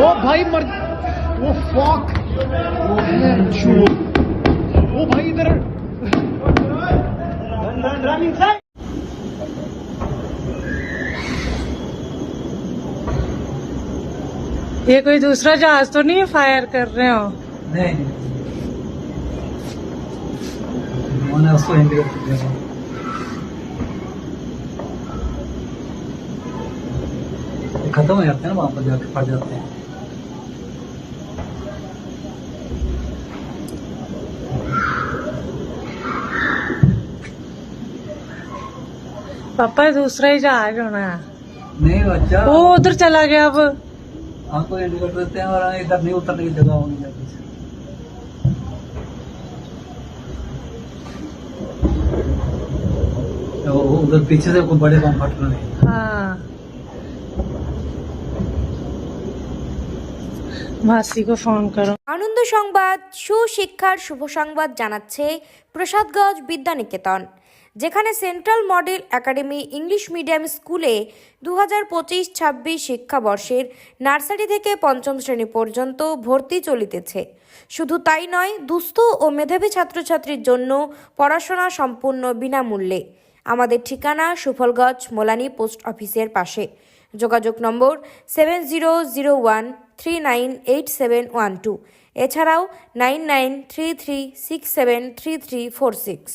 ओ भाई मर oh fuck oh ओ भाई इधर ये कोई दूसरा जहाज़ तो नहीं फायर कर रहे हो? नहीं। खत्म हो जाते हैं ना वहाँ पर जाके फट जाते हैं। पापा ये दूसरा ही जहाज होना है नहीं बच्चा वो उधर चला गया अब हमको इंडिकेटर देते हैं और इधर नहीं उतरने की जगह होनी चाहिए तो वो उधर पीछे से कोई बड़े बम फट रहे हैं हाँ মাসি को फोन करो আনন্দ সংবাদ সুশিক্ষার শুভ সংবাদ জানাচ্ছে প্রসাদগঞ্জ বিদ্যানিকেতন যেখানে central model academy English medium স্কুলে দু হাজার পঁচিশ ছাব্বিশ শিক্ষাবর্ষের নার্সারি থেকে পঞ্চম শ্রেণি পর্যন্ত ভর্তি চলিতেছে। শুধু তাই নয়, দুস্থ ও মেধাবী ছাত্রছাত্রীর জন্য পড়াশোনা সম্পূর্ণ বিনামূল্যে। আমাদের ঠিকানা সুফলগঞ্জ, মোলানি পোস্ট অফিসের পাশে। যোগাযোগ number seven zero zero one three nine eight seven one two. এছাড়াও nine nine three three six seven three three four six.